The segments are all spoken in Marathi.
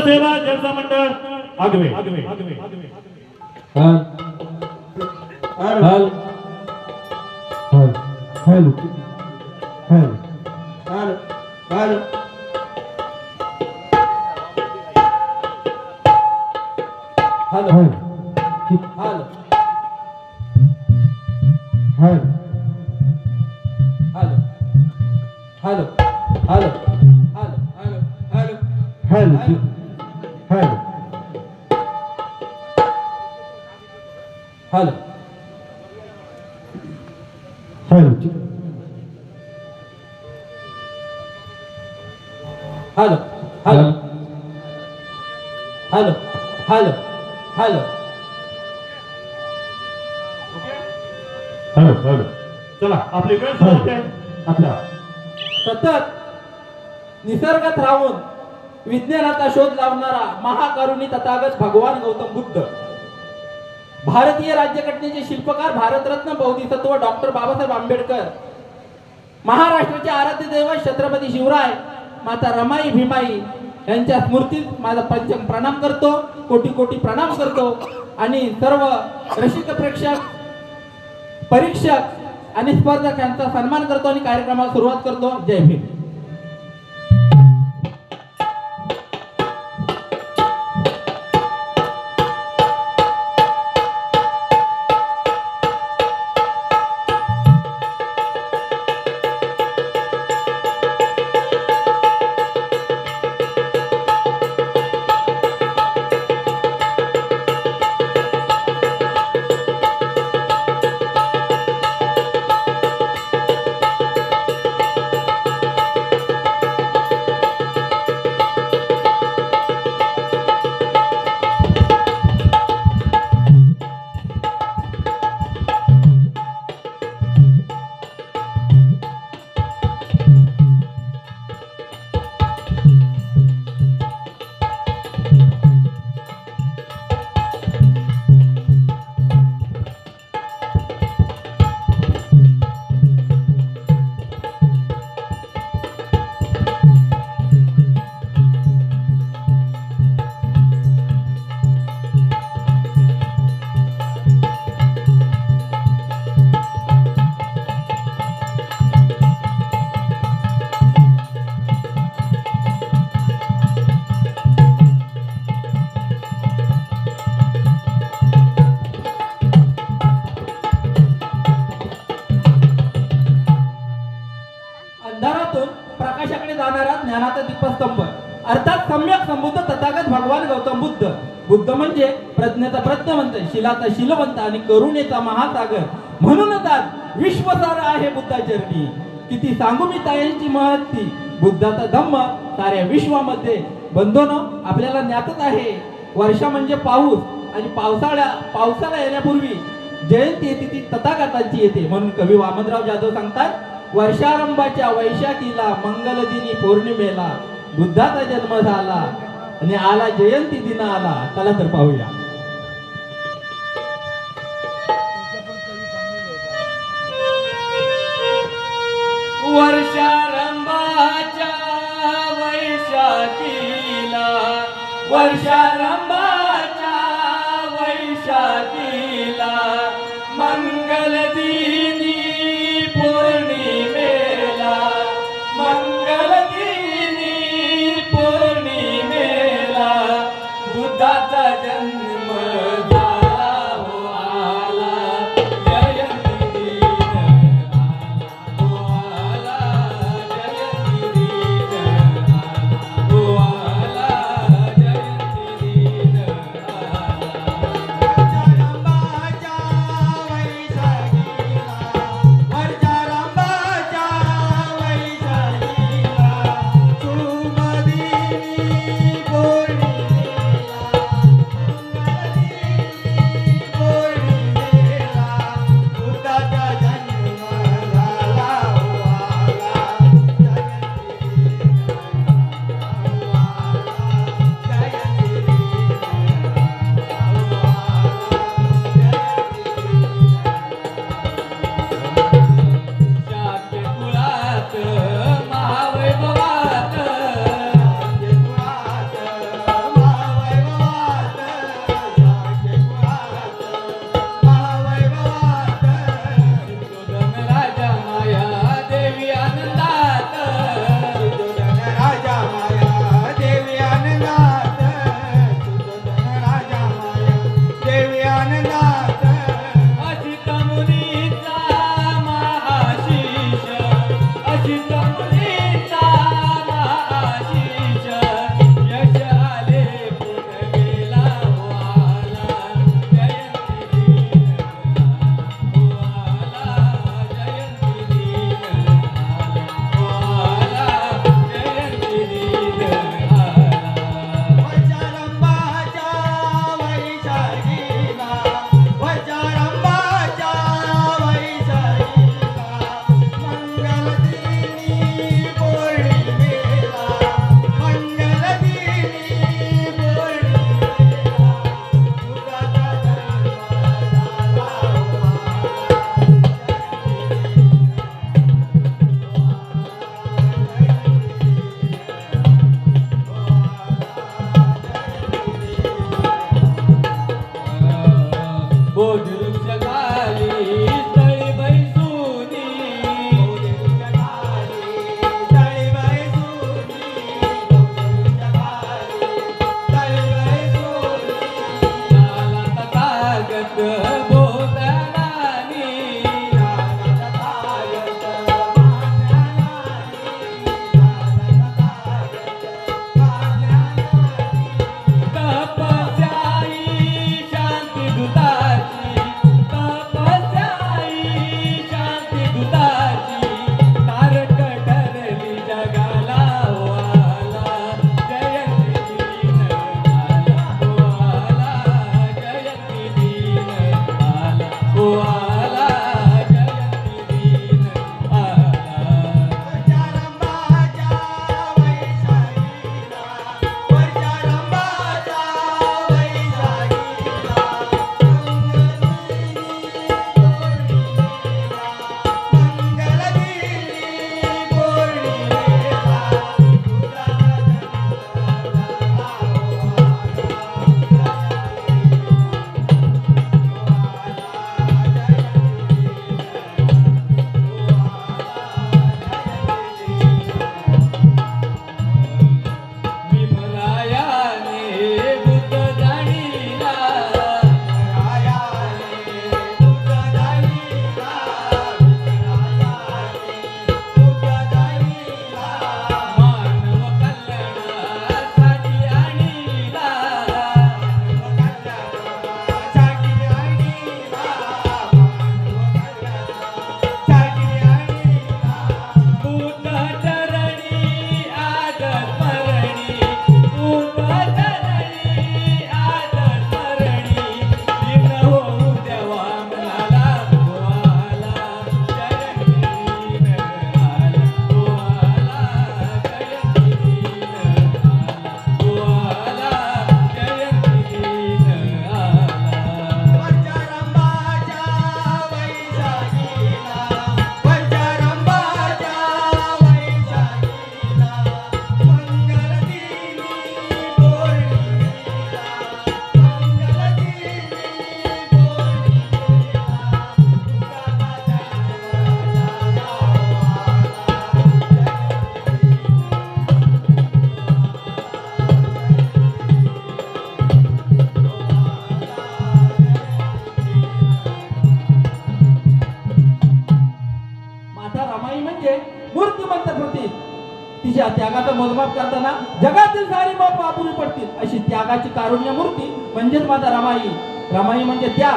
सेवा जनता मंडळ आगवे हाल हाल हाल हाल हाल हाल हाल हाल हाल हाल हाल हाल हाल हाल हाल हाल हाल हॅलो हॅलो चला आपली वेळ आहे आता सतत निसर्गात राहून विज्ञानाचा शोध लावणारा महाकरुणी तथागत भगवान गौतम बुद्ध. भारतीय राज्यघटनेचे शिल्पकार भारतरत्न बौद्धिसत्व डॉक्टर बाबासाहेब आंबेडकर महाराष्ट्राचे आराध्य दैवत छत्रपती शिवराय माता रमाई भीमाई यांच्या स्मृतीत माझा पंचम प्रणाम करतो कोटी कोटी प्रणाम करतो. आणि सर्व रसिक प्रेक्षक परीक्षक आणि स्पर्धक यांचा सन्मान करतो आणि कार्यक्रमाला सुरुवात करतो. जय भीम. बुद्ध म्हणजे प्रज्ञेचा प्रज्ञवंत शिलाचा शिलवंत आणि करुणेचा महासागर. म्हणूनच आज विश्वसार आहे बुद्धाचरणी किती सांगू मी तायांची महत्ती? बुद्धाचा धम्म साऱ्या विश्वामध्ये. बंधन आपल्याला ज्ञातच आहे वर्षा म्हणजे पाऊस आणि पावसाळ्या पावसाळा येण्यापूर्वी जयंती येते ती तथागतांची येते. म्हणून कवी वामनराव जाधव सांगतात वर्षारंभाच्या वैशाखीला मंगलदिनी पौर्णिमेला बुद्धाचा जन्म झाला. आणि आला जयंती दिन आला त्याला तर पाहूया. वर्षारंभाच्या वैशाखीला वर्षारंभाच्या वैशाखी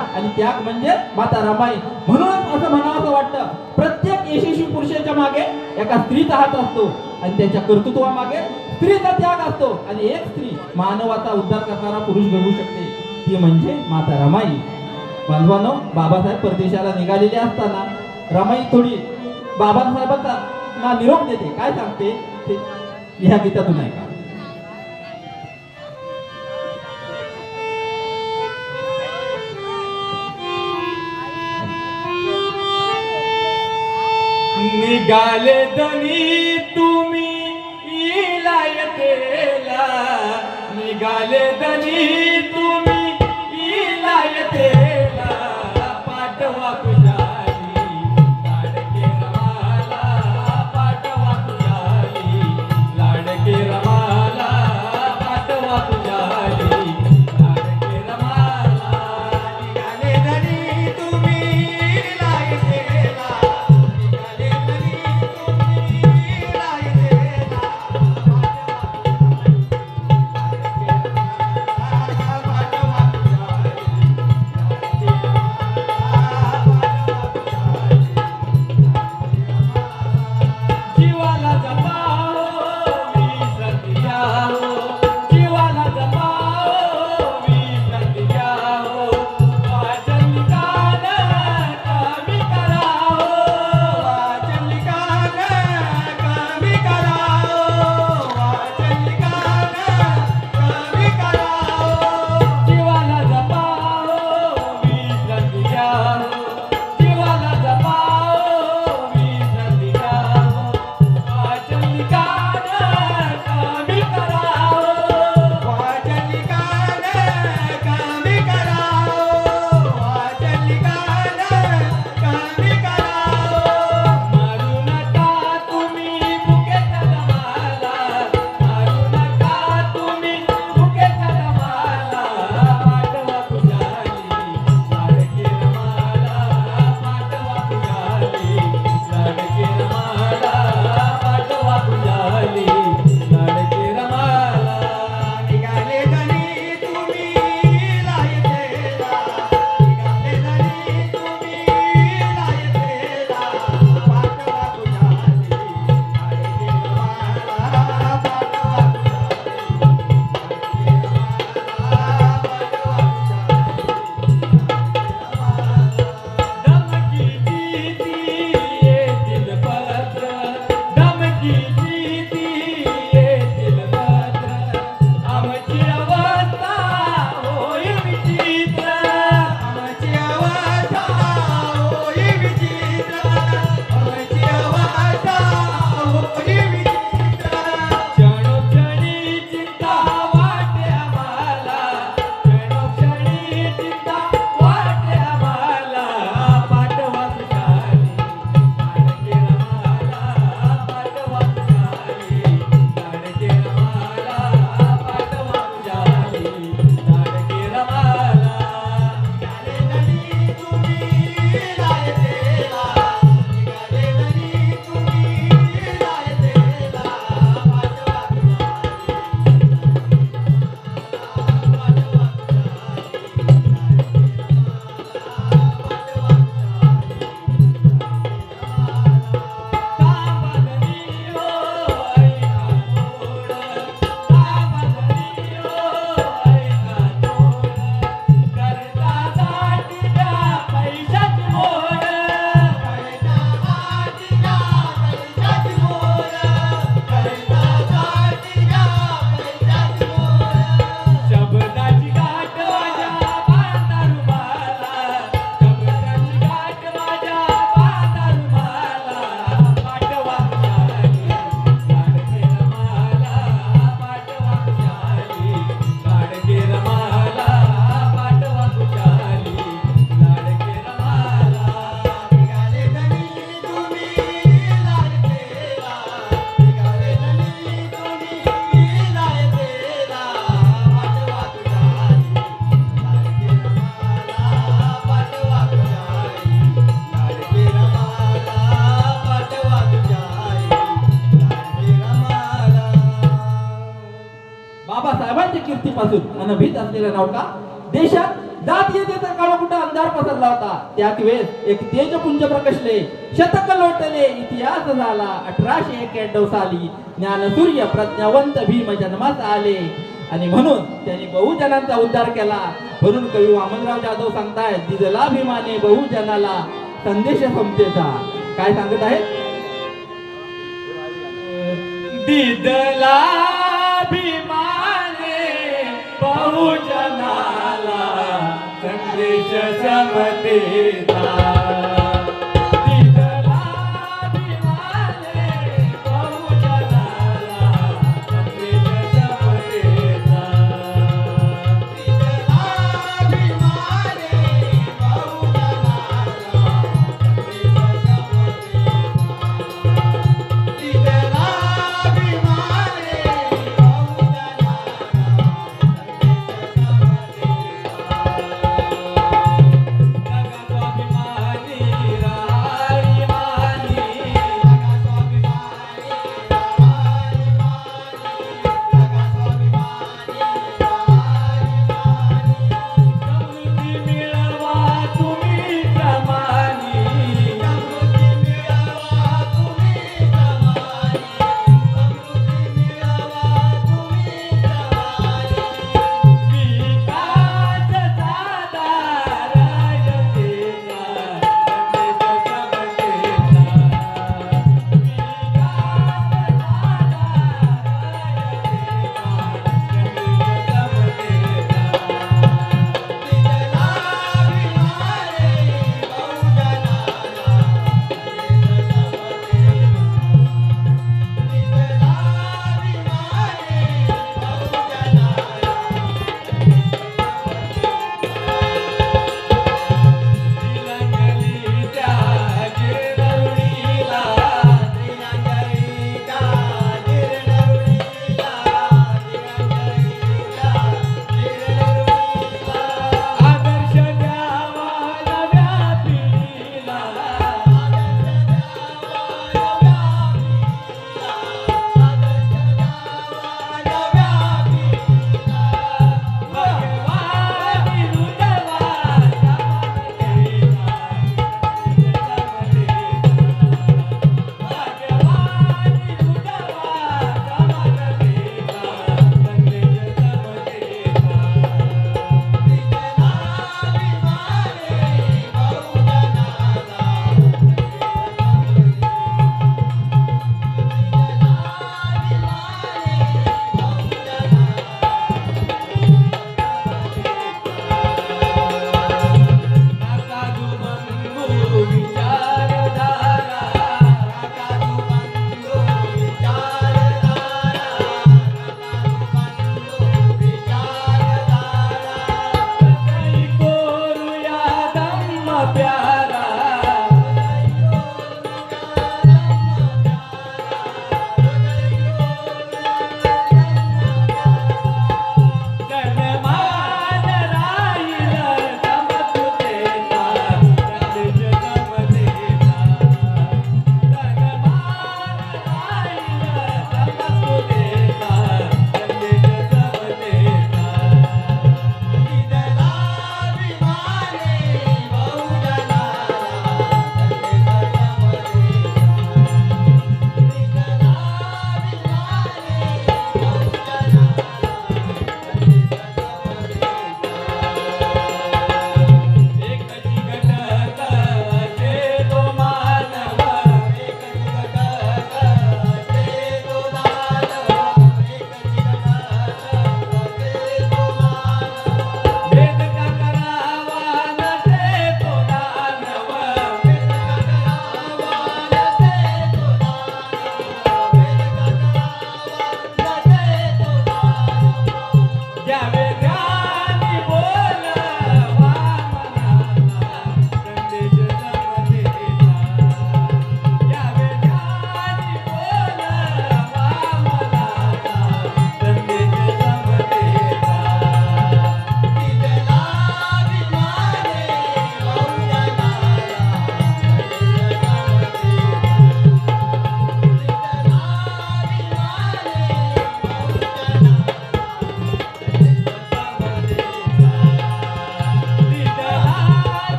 त्याग आणि त्याग म्हणजे माता रमाई. म्हणूनच असं म्हणावं असं वाटतं प्रत्येक यशस्वी पुरुषाच्या मागे एका स्त्रीचा हात असतो आणि त्याच्या कर्तृत्वामागे स्त्रीचा त्याग असतो. आणि एक स्त्री मानवाचा उद्धार करणारा पुरुष घडवू शकते ती म्हणजे माता रमाई. बांधवानो बाबासाहेब परदेशाला निघालेले असताना रमाई थोडी बाबासाहेबांचा ना निरोप देते. काय सांगते? ते ह्या गीतातून ऐका. निघाले दनी तुम्ही इलायतेला निघाले दनी तुम्ही कीर्तीपासून भीत असलेल्या नौका देशात जात येते तर कुठं अंधार पसरला होता. त्याच वेळेस एक तेजपुंज प्रकशले शतक लोटले इतिहास झाला. अठराशे एक्याण्णव साली ज्ञानसूर्य प्रज्ञावंत भीम जन्मास आले. आणि म्हणून त्यांनी बहुजनांचा उद्धार केला. म्हणून कवी वामनराव जाधव सांगतायत दिदला भीमाने बहुजनाला संदेश समतेचा काय सांगत आहे दिदला भीम बहुजनाला संदेश समतेचा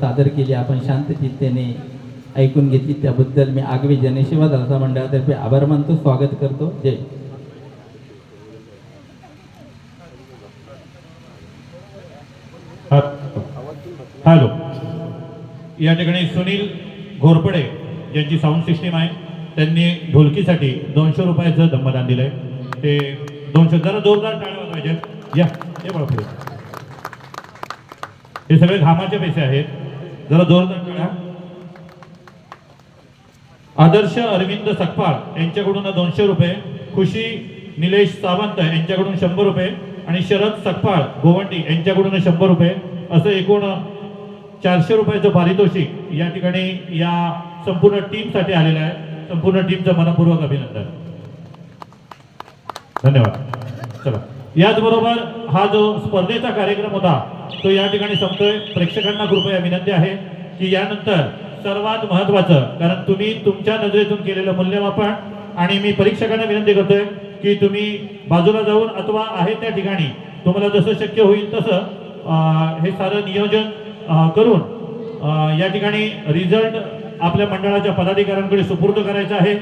सादर केली आपण शांत चित्तेने ऐकून घेतली. त्याबद्दल मी आगवी जनसेवा दासा मंडळातर्फे आभार मानतो. स्वागत करतो. जय. हॅलो. या ठिकाणी सुनील घोरपडे यांची साऊंड सिस्टीम आहे. त्यांनी ढोलकीसाठी दोनशे रुपयाचं दंबदान दिलंय. ते दोनशे जरा जोरदार टाळ्या वाजवायचे या ते बघा हे सगळे घामाचे पैसे आहेत. जरा जोरदार आदर्श अरविंद सकपाळ यांच्याकडून दोनशे रुपये. खुशी निलेश सावंत यांच्याकडून शंभर रुपये. आणि शरद सकपाळ गोवंडी यांच्याकडून शंभर रुपये. असं एकूण चारशे रुपयाचं पारितोषिक या ठिकाणी या संपूर्ण टीमसाठी आलेलं आहे. संपूर्ण टीमचं मनपूर्वक अभिनंदन. धन्यवाद. चला. याचबरोबर हा जो स्पर्धेचा कार्यक्रम होता तो या ठिकाणी संपतोय. प्रेक्षकांना कृपया विनंती आहे की यानंतर सर्वात महत्वाचं कारण तुम्ही तुमच्या नजरेतून केलेलं मूल्यमापन आणि मी परीक्षकांना विनंती करतोय की तुम्ही बाजूला जाऊन अथवा आहे त्या ठिकाणी तुम्हाला जसं शक्य होईल तसं हे सारं नियोजन करून या ठिकाणी रिझल्ट आपल्या मंडळाच्या पदाधिकाऱ्यांकडे सुपूर्द करायचा आहे.